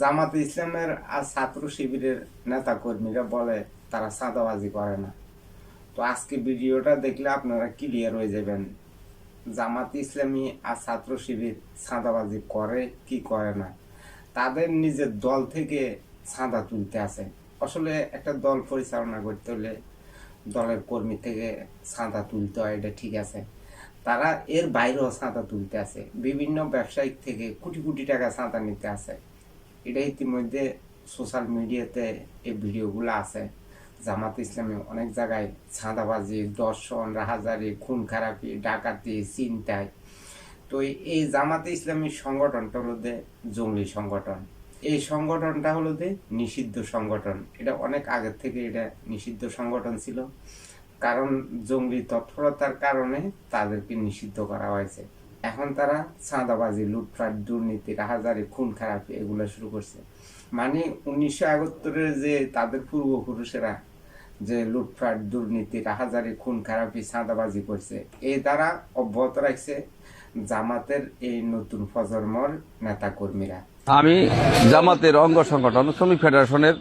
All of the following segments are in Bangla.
জামাতে ইসলামের আর ছাত্র শিবিরের নেতা কর্মীরা বলে, তারা চাঁদাবাজি করে না। তো আজকে ভিডিওটা দেখলে আপনারা ক্লিয়ার হয়ে যাবেন, জামাত ইসলামী আর ছাত্র শিবির চাঁদাবাজি করে কি করে না। তাদের নিজের দল থেকে চাঁদা তুলতে আসে আসলে একটা দল পরিচালনা করতে হলে দলের কর্মী থেকে চাঁদা তুলতে হয়, এটা ঠিক আছে। তারা এর বাইরেও চাঁদা তুলতে আছে। বিভিন্ন ব্যবসায়িক থেকে কোটি কোটি টাকা চাঁদা নিতে আছে। এটা ইতিমধ্যে সোশ্যাল মিডিয়াতে এই ভিডিওগুলো আছে। জামাত ইসলামী অনেক জায়গায় ছাঁদাবাজি দর্শন, রাহাজারি, খুন খারাপি, ডাকাতি চিন্তায় তো এই জামাতে ইসলামী সংগঠনটা হলো যে জঙ্গলি সংগঠন। এই সংগঠনটা হলো যে নিষিদ্ধ সংগঠন। এটা অনেক আগের থেকে এটা নিষিদ্ধ সংগঠন ছিল। কারণ জঙ্গলি তৎপরতার কারণে তাদেরকে নিষিদ্ধ করা হয়েছে। এখন তারা চাঁদাবাজি লুটপাট দুর্নীতি রাহাজারি খুন খারাপি এগুলো শুরু করছে। মানে উনিশশো একাত্তরের যে তাদের পূর্বপুরুষেরা যে লুটপাট দুর্নীতি রাহাজারি খুন খারাপি চাঁদাবাজি করছে এই দ্বারা অব্যাহত রাখছে জামাতের এই নতুন প্রজন্মর নেতা কর্মীরা আমি জামাতের অঙ্গ সংগঠন শ্রমিক ফেডারেশনের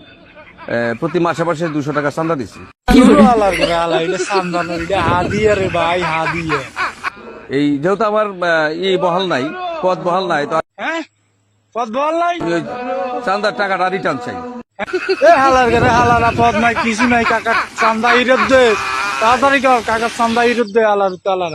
প্রতি মাসে মাসে দুশো টাকা চান্দা দিচ্ছি এই যেহেতু আমার ই বহাল নাই পদ বহাল নাই তো হ্যাঁ? পদ বহাল নাই? চান্দার টাকাটা রিটার্ন চাই। এ হালার পদ নাই কিছু নাই কাকা চান্দা ইরত দে। তাড়াতাড়ি কর কাকা চান্দা ইরত দে আলার তালার।